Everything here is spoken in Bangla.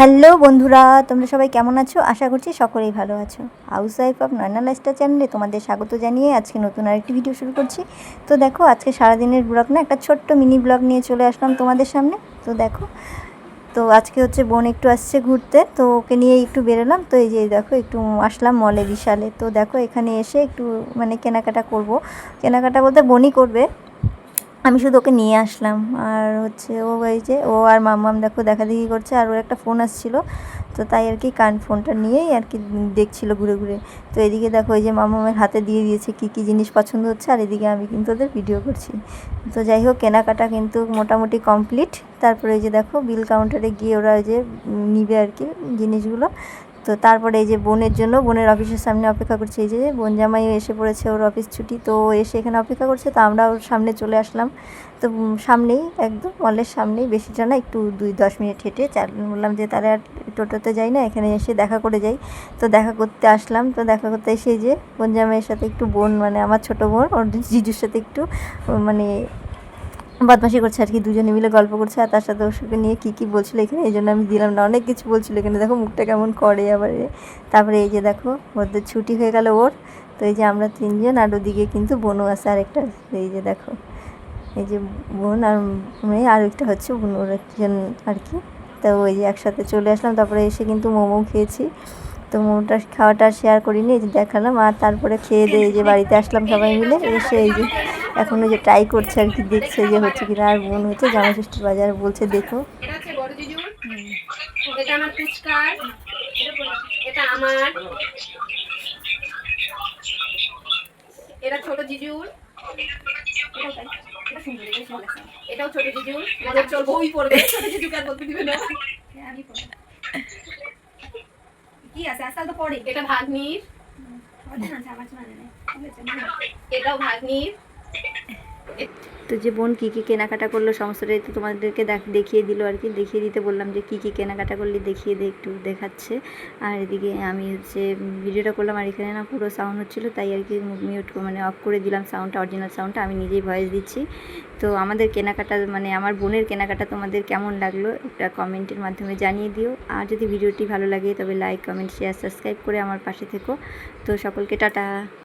হ্যালো বন্ধুরা, তোমরা সবাই কেমন আছো? আশা করছি সকলেই ভালো আছো। Housewife of Nayana Leicester চ্যানেলে তোমাদের স্বাগত জানিয়ে আজকে নতুন আরেকটি ভিডিও শুরু করছি। তো দেখো, আজকে সারাদিনের ব্লগ না, একটা ছোট্ট মিনি ব্লগ নিয়ে চলে আসলাম তোমাদের সামনে। তো দেখো, তো আজকে হচ্ছে বোন একটু আসছে ঘুরতে, তো ওকে নিয়ে একটু বেরোলাম। তো এই যে দেখো, একটু আসলাম মলে বিশালে। তো দেখো, এখানে এসে একটু মানে কেনাকাটা করব। কেনাকাটা বলতে বোনই করবে। আমি শুধু ওকে নিয়ে আসলাম। আর হচ্ছে ও এই যে, ও আর মাম্মাম দেখো দেখা দেখি করছে, আর ওর একটা ফোন আসছিল। তো তাই আর কি কান ফোনটা নিয়েই আর কি দেখছিল ঘুরে ঘুরে। তো এদিকে দেখো এই যে মামামের হাতে দিয়ে দিয়েছে কী কী জিনিস পছন্দ হচ্ছে, আর এদিকে আমি কিন্তু ওদের ভিডিও করছি। তো যাই হোক, কেনাকাটা কিন্তু মোটামুটি কমপ্লিট তারপরে এই যে দেখো বিল কাউন্টারে গিয়ে ওরা ওই যে নিবে আর কি জিনিসগুলো। তো তারপরে এই যে বোনের জন্য, বোনের অফিসের সামনে অপেক্ষা করছে। এই যে বোন জামাই এসে পড়েছে ওর অফিস ছুটি, তো এসে এখানে অপেক্ষা করছে। তো আমরা ওর সামনে চলে আসলাম। তো সামনেই একদম মলের সামনেই, বেশিটা না, একটু দুই দশ মিনিট হেঁটে বললাম যে তাহলে আর টোটোতে যাই না, এখানে এসে দেখা করে যাই। তো দেখা করতে আসলাম। তো দেখা করতে এসে যে বোন জামাইয়ের সাথে একটু বোন মানে আমার ছোটো বোন, ওর জিজুর সাথে একটু মানে বদমাশি করছে আর কি, দুজনে মিলে গল্প করছে আর তার সাথে ওষুধকে নিয়ে কী কী বলছিল এখানে, এই জন্য আমি দিলাম না, অনেক কিছু বলছিল এখানে, দেখো মুখটা কেমন করে আবার। তারপরে এই যে দেখো, ওদের ছুটি হয়ে গেল ওর, তো এই যে আমরা তিনজন আর ওদিকে কিন্তু বোনও আছে আরেকটা, এই যে দেখো, এই যে বোন আর মেয়ে, আর একটা হচ্ছে বোন, ওর একজন আর কি তো ওই যে একসাথে চলে আসলাম, তারপরে এসে কিন্তু মোমো খেয়েছি তো মোমোটা খাওয়াটা শেয়ার করিনি এই যে দেখালাম আর তারপরে খেয়ে দিয়ে যে বাড়িতে আসলাম সবাই মিলে এসে এই যে এখন ওই যে ট্রাই করছে আর কি দেখছে যে হচ্ছে কিনা আর বোন হচ্ছে। জামা ষষ্ঠীর বাজার বলছে দেখো। এটা আমার ফুচকার। এটা আমার। এটা ছোট জিজুর। এটাও ছোট জিজুর। মজার চল বই পড়বে। ছোট জিজুকে আর বলতে দিবে না। আমি পড়ব। কি আছে? আজকাল তো পড়ে এটা ভাগ্নির। এটাও ভাগ্নির। তো যে বোন কী কী কেনাকাটা করল, সমস্তটাই তো তোমাদেরকে দেখ- দেখিয়ে দিল আর কি। দেখিয়ে দিতে বললাম যে কী কী কেনাকাটা করলে, দেখিয়ে দে, একটু দেখাচ্ছে। আর এদিকে আমি হচ্ছে ভিডিওটা করলাম, আর এখানে না পুরো সাউন্ড হচ্ছিল, তাই আর কি মিউট মানে অফ করে দিলাম সাউন্ডটা অরিজিনাল সাউন্ডটা আমি নিজেই ভয়েস দিচ্ছি। তো আমাদের কেনাকাটা মানে আমার বোনের কেনাকাটা তোমাদের কেমন লাগল, একটা কমেন্টের মাধ্যমে জানিয়ে দিও। আর যদি ভিডিওটি ভালো লাগে, তবে লাইক কমেন্ট শেয়ার সাবস্ক্রাইব করে আমার পাশে থেকো। তো সকলকে টাটা।